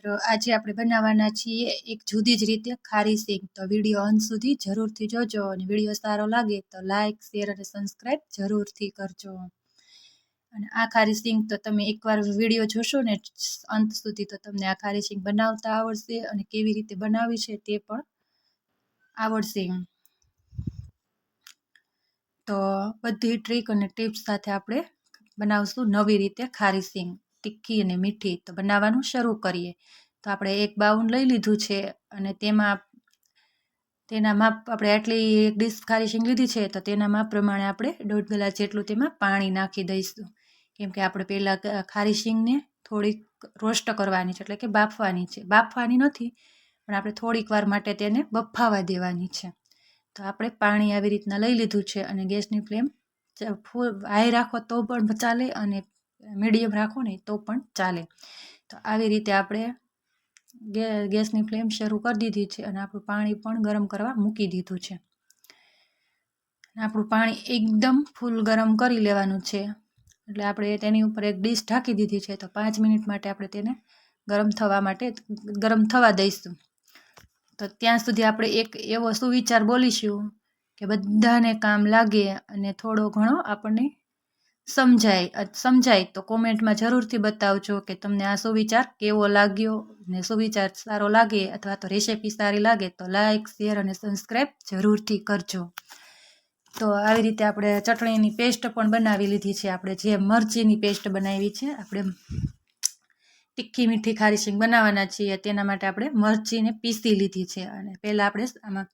મિત્રો, આજે આપણે બનાવવાના છીએ એક જુદી જ રીતે ખારી સિંગ. તો વીડિયો અંત સુધી જરૂરથી જોજો અને વીડિયો સારો લાગે તો લાઇક શેર અને સબસ્ક્રાઈબ જરૂરથી કરજો. અને આ ખારી સિંગ તો તમે એકવાર વીડિયો જોશો ને અંત સુધી તો તમને આ ખારી સિંગ બનાવતા આવડશે અને કેવી રીતે બનાવી છે તે પણ આવડશે. તો બધી ટ્રીક અને ટિપ્સ સાથે આપણે બનાવશું નવી રીતે ખારી સિંગ. તીખી અને મીઠી તો બનાવવાનું શરૂ કરીએ. તો આપણે એક બાઉન લઈ લીધું છે અને તેમાં, તેના માપ આપણે આટલી એક ડીશ ખારી શીંગ લીધી છે તો તેના માપ પ્રમાણે આપણે દોઢ ગ્લાસ જેટલું તેમાં પાણી નાખી દઈશું. કેમ કે આપણે પહેલાં ખારી શીંગને થોડીક રોસ્ટ કરવાની છે એટલે કે બાફવાની છે. બાફવાની નથી, પણ આપણે થોડીક વાર માટે તેને બફાવા દેવાની છે. તો આપણે પાણી આવી રીતના લઈ લીધું છે અને ગેસની ફ્લેમ ફૂલ, હાઈ રાખો તો પણ ચાલે અને મીડિયમ રાખો ને તો પણ ચાલે. તો આવી રીતે આપણે ગેસની ફ્લેમ શરૂ કરી દીધી છે અને આપણું પાણી પણ ગરમ કરવા મૂકી દીધું છે. આપણું પાણી એકદમ ફૂલ ગરમ કરી લેવાનું છે. એટલે આપણે તેની ઉપર એક ડીશ ઢાંકી દીધી છે તો પાંચ મિનિટ માટે આપણે તેને ગરમ થવા માટે, ગરમ થવા દઈશું. તો ત્યાં સુધી આપણે એક એવો સુવિચાર બોલીશું કે બધાને કામ લાગે અને થોડો ઘણો આપણને સમજાય સમજાય તો કોમેન્ટમાં જરૂરથી બતાવજો કે તમને આ સુવિચાર કેવો લાગ્યો? ને સુવિચાર સારો લાગે અથવા તો રેસીપી સારી લાગે તો લાઇક શેર અને સબસ્ક્રાઈબ જરૂરથી કરજો. તો આવી રીતે આપણે ચટણીની પેસ્ટ પણ બનાવી લીધી છે. આપણે જે મરચીની પેસ્ટ બનાવી છે, આપણે તીખી મીઠી ખારી શીંગ બનાવવાના છીએ. તેના માટે આપણે મરચીને પીસી લીધી છે. અને પહેલાં આપણે આમાં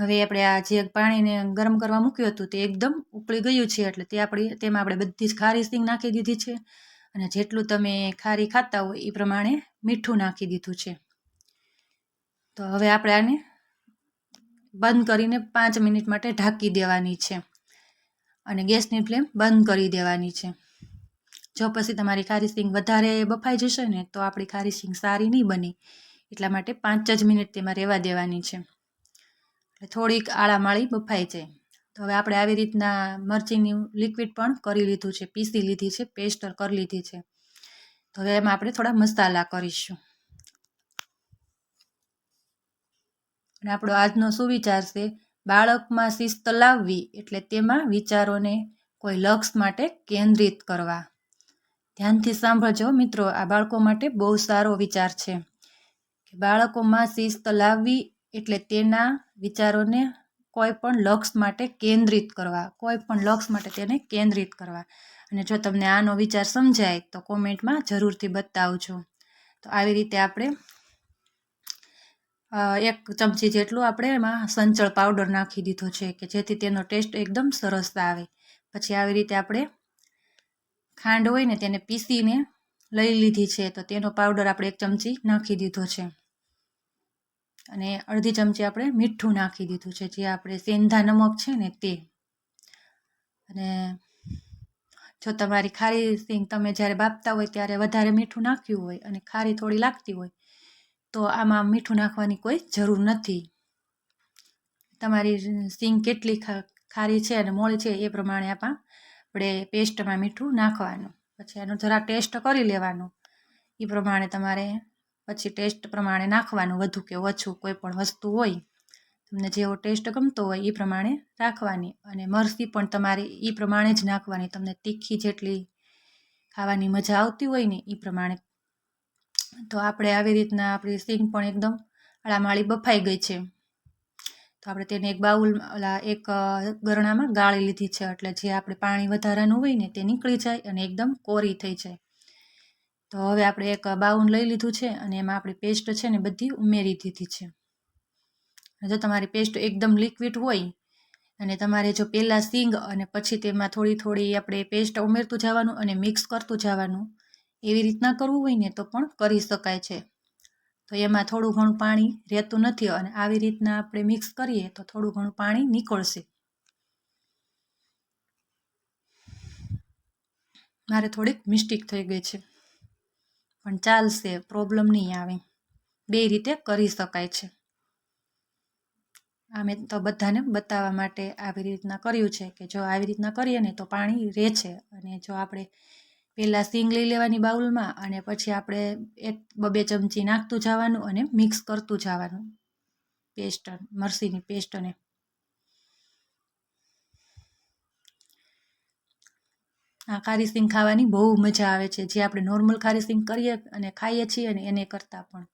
હવે આપણે આ જે પાણીને ગરમ કરવા મૂક્યું હતું તે એકદમ ઉકળી ગયું છે એટલે તે આપણી, તેમાં આપણે બધી જ ખારી સિંગ નાખી દીધી છે. અને જેટલું તમે ખારી ખાતા હોય એ પ્રમાણે મીઠું નાખી દીધું છે. તો હવે આપણે આને બંધ કરીને પાંચ મિનિટ માટે ઢાંકી દેવાની છે. અને ગેસની ફ્લેમ બંધ કરી દેવાની છે. જો પછી તમારી ખારી સિંગ વધારે બફાઈ જશે ને તો આપણી ખારી સિંગ સારી નહીં બને. એટલા માટે પાંચ જ મિનિટ તેમાં રહેવા દેવાની છે. થોડીક આળામાળી બફાઈ જાય. તો હવે આપણે આવી રીતના મરચીની લિક્વિડ પણ કરી લીધું છે, પીસી લીધી છે પેસ્ટ કરી લીધી છે. તો હવે એમાં આપણે થોડા મસાલા કરીશું. અને આપણો આજનો સુવિચાર છે? બાળકમાં શિસ્ત લાવવી એટલે તેમાં વિચારોને કોઈ લક્ષ્ય માટે કેન્દ્રિત કરવા. ધ્યાનથી સાંભળજો મિત્રો, આ બાળકો માટે બહુ સારો વિચાર છે કે બાળકોમાં શિસ્ત લાવવી એટલે તેના વિચારોને કોઈ પણ લક્ષ્ય માટે કેન્દ્રિત કરવા, કોઈ પણ લક્ષ્ય માટે તેને કેન્દ્રિત કરવા. અને જો તમને આનો વિચાર સમજાય, તો કોમેન્ટમાં જરૂરથી બતાવજો. તો આવી રીતે આપણે એક ચમચી જેટલું આપણે એમાં સંચળ પાવડર નાખી દીધો છે, કે જેથી તેનો ટેસ્ટ એકદમ સરસ આવે. પછી આવી રીતે આપણે ખાંડ હોય ને તેને પીસીને લઈ લીધી છે, તો તેનો પાવડર આપણે એક ચમચી નાખી દીધો છે. અને અડધી ચમચી આપણે મીઠું નાખી દીધું છે, જે આપણે સેંધા નમક છે ને તે. અને જો તમારી ખારી સિંગ તમે જ્યારે બાફતા હોય ત્યારે વધારે મીઠું નાખ્યું હોય અને ખારી થોડી લાગતી હોય, તો આમાં મીઠું નાખવાની કોઈ જરૂર નથી. તમારી સિંગ કેટલી ખારી છે અને મોળી છે એ પ્રમાણે આપણા આપણે પેસ્ટમાં મીઠું નાખવાનું. પછી એનો જરા ટેસ્ટ કરી લેવાનો. એ પ્રમાણે તમારે પછી ટેસ્ટ પ્રમાણે નાખવાનું વધુ કે ઓછું કોઈ પણ વસ્તુ હોય, તમને જેવો ટેસ્ટ ગમતો હોય એ પ્રમાણે રાખવાની. અને મરસી પણ તમારે એ પ્રમાણે જ નાખવાની. તમને તીખી જેટલી ખાવાની મજા આવતી હોય ને એ પ્રમાણે. તો આપણે આવી રીતના આપણી સિંગ પણ એકદમ અળામાળી બફાઈ ગઈ છે. તો આપણે તેને એક બાઉલ, ઓલા એક ગરણામાં ગાળી લીધી છે. એટલે જે આપણે પાણી વધારાનું હોય ને તે નીકળી જાય અને એકદમ કોરી થઈ જાય. તો હવે આપણે એક બાઉન લઈ લીધું છે અને એમાં આપણી પેસ્ટ છે ને બધી ઉમેરી દીધી છે. જો તમારી પેસ્ટ એકદમ લિક્વિડ હોય અને તમારે જો પહેલાં સિંગ અને પછી તેમાં થોડી થોડી આપણે પેસ્ટ ઉમેરતું જવાનું અને મિક્સ કરતું જવાનું એવી રીતના કરવું હોય ને તો પણ કરી શકાય છે. તો એમાં થોડું ઘણું પાણી રહેતું નથી અને આવી રીતના આપણે મિક્સ કરીએ તો થોડું ઘણું પાણી નીકળશે. મારે થોડીક મિસ્ટેક થઈ ગઈ છે. પણ ચાલશે પ્રોબ્લેમ નહીં આવે. બે રીતે કરી શકાય છે. આ મેં તો બધાને બતાવવા માટે આવી રીતના કર્યું છે કે જો આવી રીતના કરીએ ને તો પાણી રહે છે અને જો આપણે પહેલાં સિંગ લઈ લેવાની બાઉલમાં અને પછી આપણે એક બબે ચમચી નાખતું જવાનું અને મિક્સ કરતું જવાનું. પેસ્ટ, મરસીની પેસ્ટને આ ખારી સિંગ ખાવાની બહુ મજા આવે છે. જે આપણે નોર્મલ ખારી સિંગ કરીએ અને ખાઈએ છીએ અને એને કરતાં પણ.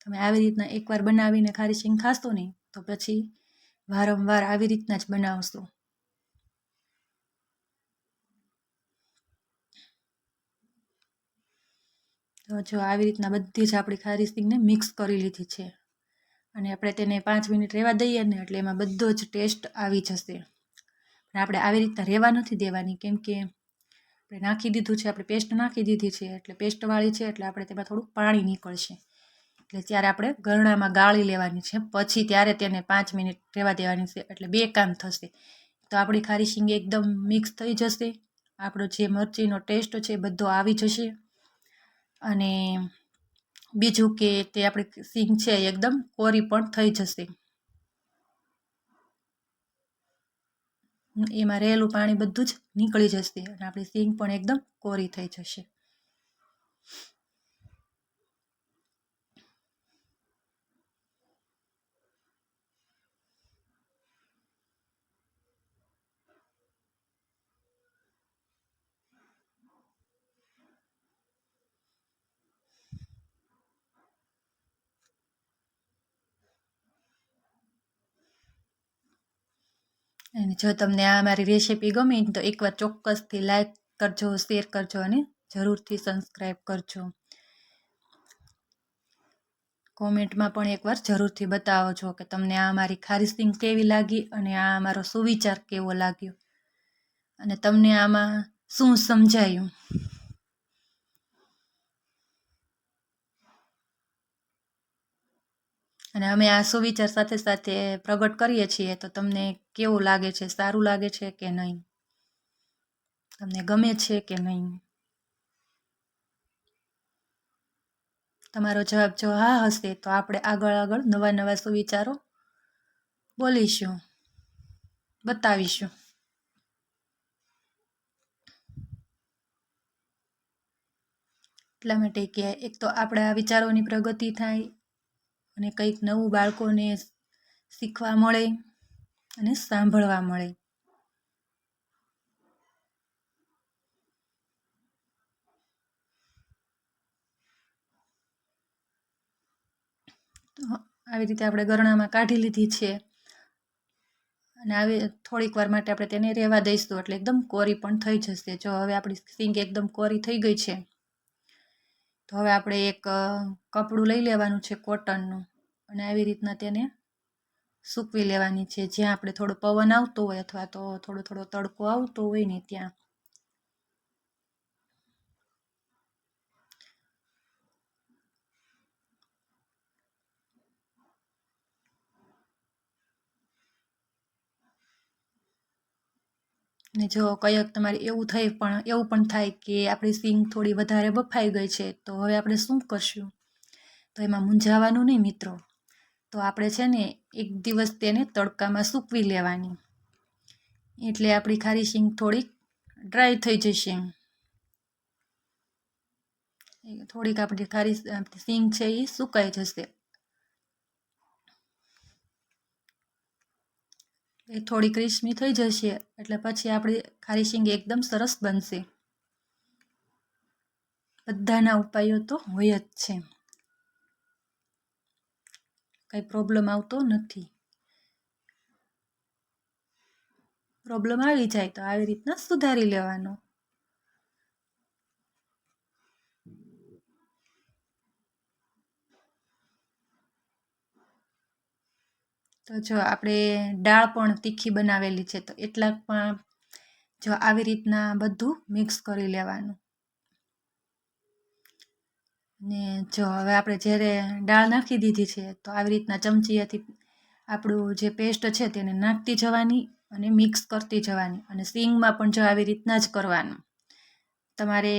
તમે આવી રીતના એકવાર બનાવીને ખારી સિંગ ખાશો નહીં, તો પછી વારંવાર આવી રીતના જ બનાવશો. તો જો આવી રીતના બધી જ આપણી ખારી સિંગને મિક્સ કરી લીધી છે. અને આપણે તેને પાંચ મિનિટ રહેવા દઈએ ને એટલે એમાં બધો જ ટેસ્ટ આવી જશે. પણ આપણે આવી રીતના રહેવા નથી દેવાની, કેમ કે આપણે નાખી દીધું છે, આપણે પેસ્ટ નાખી દીધી છે, એટલે પેસ્ટવાળી છે, એટલે આપણે તેમાં થોડુંક પાણી નીકળશે. એટલે ત્યારે આપણે ગરણામાં ગાળી લેવાની છે, પછી ત્યારે તેને પાંચ મિનિટ રહેવા દેવાની છે, એટલે બે કામ થશે. તો આપણી ખારી શીંગ એકદમ મિક્સ થઈ જશે, આપણો જે મરચીનો ટેસ્ટ છે બધો આવી જશે. અને બીજું કે તે આપણી સિંગ છે એકદમ કોરી પણ થઈ જશે. એમાં રહેલું પાણી બધું જ નીકળી જશે અને આપણી સિંગ પણ એકદમ કોરી થઈ જશે. અને જો તમને આ મારી રેસીપી ગમે તો એકવાર ચોક્કસથી લાઈક કરજો શેર કરજો અને જરૂરથી સબસ્ક્રાઈબ કરજો. કોમેન્ટમાં પણ એકવાર જરૂરથી બતાવો છો કે તમને આ મારી ખારી સિંગ કેવી લાગી અને આ મારો સુવિચાર કેવો લાગ્યો. અને તમને આમાં શું સમજાયું? અને અમે આ સુવિચાર સાથે સાથે પ્રગટ કરીએ છીએ, તો તમને કેવું લાગે છે? સારું લાગે છે કે નહીં? તમને ગમે છે કે નહીં? તમારો જવાબ જો હા હશે, તો આપણે આગળ આગળ નવા નવા સુવિચારો બોલીશું, બતાવીશું. એટલા માટે કે એક તો આપણા વિચારોની પ્રગતિ થાય અને કંઈક નવું બાળકોને શીખવા મળે અને સાંભળવા મળે. આવી રીતે આપણે ગરણામાં કાઢી લીધી છે. અને આવી થોડીક વાર માટે આપણે તેને રહેવા દઈશું, એટલે એકદમ કોરી પણ થઈ જશે. જો હવે આપણી સિંગ એકદમ કોરી થઈ ગઈ છે. તો હવે આપણે એક કપડું લઈ લેવાનું છે કોટનનું અને આવી રીતના તેને સૂકવી લેવાની છે. જ્યાં આપણે થોડો પવન આવતો હોય અથવા તો થોડો થોડો તડકો આવતો હોય ને ત્યાં. ને જો કયક તમારે એવું થઈ પણ, એવું પણ થાય કે આપણી સિંગ થોડી વધારે બફાઈ ગઈ છે, તો હવે આપણે શું કરશું? તો એમાં મૂંઝાવાનું નહીં મિત્રો. તો આપણે છે ને એક દિવસ તેને તડકામાં સૂકવી લેવાની. એટલે આપણી ખારી સિંગ થોડીક ડ્રાય થઈ જશે. થોડીક આપણી ખારી સિંગ છે એ સુકાઈ જશે. એ થોડી ક્રિસ્મી થઈ જશે, એટલે પછી આપણી ખારી શીંગ એકદમ સરસ બનશે. બધાના ઉપાયો તો હોય જ છે. કંઈ પ્રોબ્લેમ આવતો નથી. પ્રોબ્લેમ આવી જાય તો આવી રીતના સુધારી લેવાનો. તો જો આપણે દાળ પણ તીખી બનાવેલી છે, તો એટલા પણ જો આવી રીતના બધું મિક્સ કરી લેવાનું. ને જો હવે આપણે જ્યારે દાળ નાખી દીધી છે, તો આવી રીતના ચમચીએથી આપણું જે પેસ્ટ છે તેને નાખતી જવાની અને મિક્સ કરતી જવાની અને સિંગમાં પણ જો આવી રીતના જ કરવાનું. તમારે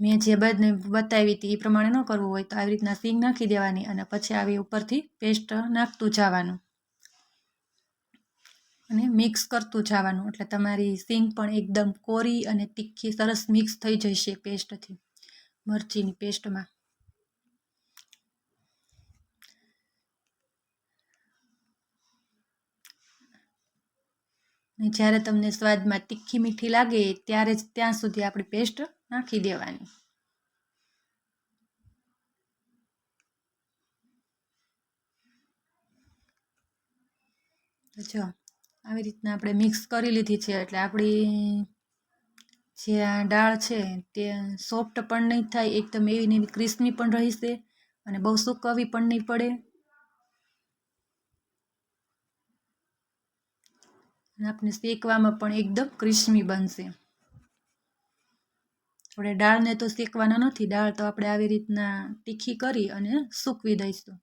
મેં જે બધને બતાવી હતી એ પ્રમાણે ન કરવું હોય તો આવી રીતના સીંગ નાખી દેવાની અને પછી આવી ઉપરથી પેસ્ટ નાખતું જવાનું. અને મિક્સ કરતું જવાનું. એટલે તમારી સીંગ પણ એકદમ કોરી અને તીખી, સરસ મિક્સ થઈ જશે પેસ્ટથી, મરચીની પેસ્ટમાં. જ્યારે તમને સ્વાદમાં તીખી મીઠી લાગે, ત્યારે જ ત્યાં સુધી આપણી પેસ્ટ નાખી દેવાની. જો, આવી રીતના આપણે મિક્સ કરી લીધી છે, એટલે આપણી જે આ દાળ છે, તે સોફ્ટ પણ નહીં થાય, એકદમ એવી ને એવી ક્રિસ્પી પણ રહેશે અને બહુ સુકવવી પણ નહીં પડે. અને આપણે શેકવામાં પણ એકદમ ક્રિસ્મી બનશે. આપણે દાળને તો શેકવાના નથી. દાળ તો આપણે આવી રીતના તીખી કરી અને સૂકવી દઈશું.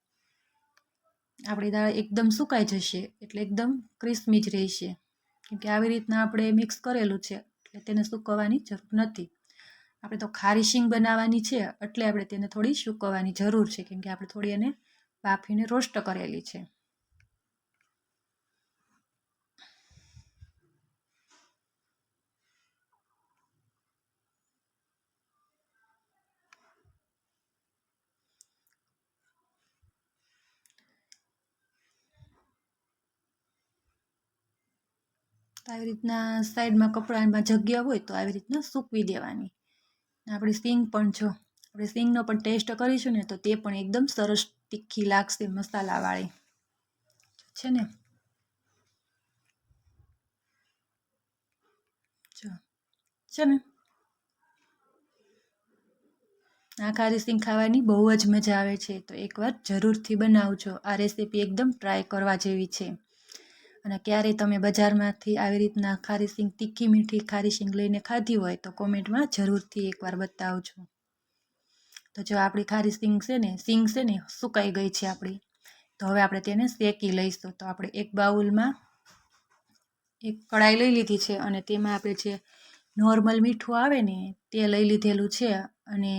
આપણી દાળ એકદમ સુકાઈ જશે એટલે એકદમ ક્રિસ્મી જ રહેશે. કેમ કે આવી રીતના આપણે મિક્સ કરેલું છે એટલે તેને સૂકવવાની જરૂર નથી. આપણે તો ખારી શીંગ બનાવવાની છે એટલે આપણે તેને થોડી સૂકવવાની જરૂર છે. કેમ કે આપણે થોડી એને બાફીને રોસ્ટ કરેલી છે. તો આવી રીતના સાઈડમાં કપડામાં જગ્યા હોય તો આવી રીતના સૂકવી દેવાની. આપણી સિંગ પણ જો, આપણે સિંગનો પણ ટેસ્ટ કરીશું ને તો તે પણ એકદમ સરસ તીખી લાગશે મસાલાવાળી. છે ને? છે ને? આ ખારી સિંગ ખાવાની બહુ જ મજા આવે છે. તો એકવાર જરૂરથી બનાવજો. આ રેસીપી એકદમ ટ્રાય કરવા જેવી છે. અને ક્યારેય તમે બજારમાંથી આવી રીતના ખારી સિંગ, તીખી મીઠી ખારી સિંગ લઈને ખાધી હોય તો કોમેન્ટમાં જરૂરથી એકવાર બતાવજો. તો જો આપણી ખારી સિંગ છે ને, સિંગ છે ને સુકાઈ ગઈ છે આપણી, તો હવે આપણે તેને શેકી લઈશું. તો આપણે એક બાઉલમાં એક કડાઈ લઈ લીધી છે અને તેમાં આપણે જે નોર્મલ મીઠું આવે ને, તે લઈ લીધેલું છે અને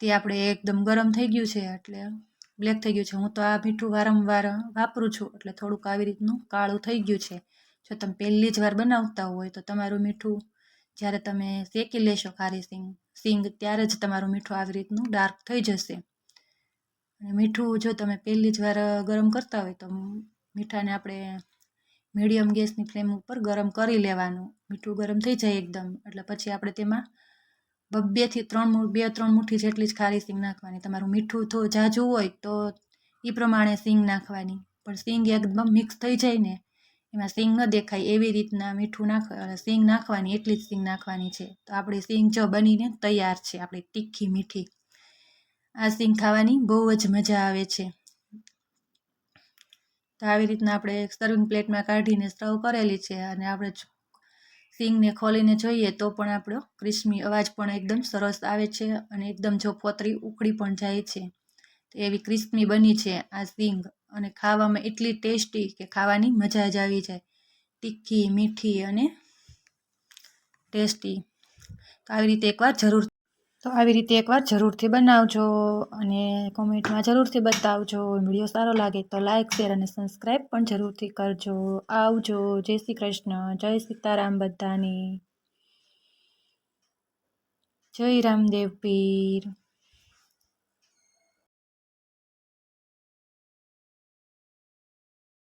તે આપણે એકદમ ગરમ થઈ ગયું છે એટલે બ્લેક થઈ ગયું છે. હું તો આ મીઠું વારંવાર વાપરું છું. એટલે થોડુંક આવી રીતનું કાળું થઈ ગયું છે. જો તમે પહેલી જ વાર બનાવતા હોય તો તમારું મીઠું જ્યારે તમે શેકી લેશો ખારી સિંગ સિંગ ત્યારે જ તમારું મીઠું આવી રીતનું ડાર્ક થઈ જશે. અને મીઠું જો તમે પહેલી જ વાર ગરમ કરતા હોય તો મીઠાને આપણે મીડિયમ ગેસની ફ્લેમ ઉપર ગરમ કરી લેવાનું. મીઠું ગરમ થઈ જાય એકદમ. એટલે પછી આપણે તેમાં બેથી ત્રણ બે, ત્રણ મુઠ્ઠી જેટલી જ ખારી સિંગ નાખવાની. તમારું મીઠું થો જાજુ હોય તો એ પ્રમાણે સિંગ નાખવાની. પણ સિંગ એકદમ મિક્સ થઈ જાય ને, એમાં સિંગ ન દેખાય એવી રીતના મીઠું નાખ સિંગ નાખવાની, એટલી જ સિંગ નાખવાની છે. તો આપણી સિંગ જો બનીને તૈયાર છે, આપણી તીખી મીઠી. આ સિંગ ખાવાની બહુ જ મજા આવે છે. તો આવી રીતના આપણે સર્વિંગ પ્લેટમાં કાઢીને સર્વ કરેલી છે અને આપણે સિંગને ખોલીને જોઈએ તો પણ આપણો ક્રિસ્મી અવાજ પણ એકદમ સરસ આવે છે અને એકદમ જો ફોતરી ઉકળી પણ જાય છે. તો એવી ક્રિસ્મી બની છે આ સિંગ અને ખાવામાં એટલી ટેસ્ટી કે ખાવાની મજા જ આવી જાય. તીખી, મીઠી અને ટેસ્ટી. તો આવી રીતે એકવાર જરૂર તો આવી રીતે એકવાર જરૂરથી બનાવજો અને કોમેન્ટમાં જરૂરથી બતાવજો. વીડિયો સારો લાગે તો લાઇક શેર અને સબસ્ક્રાઈબ પણ જરૂરથી કરજો. આવજો. જય શ્રી કૃષ્ણ. જય સીતારામ બધાની. જય રામદેવ પીર.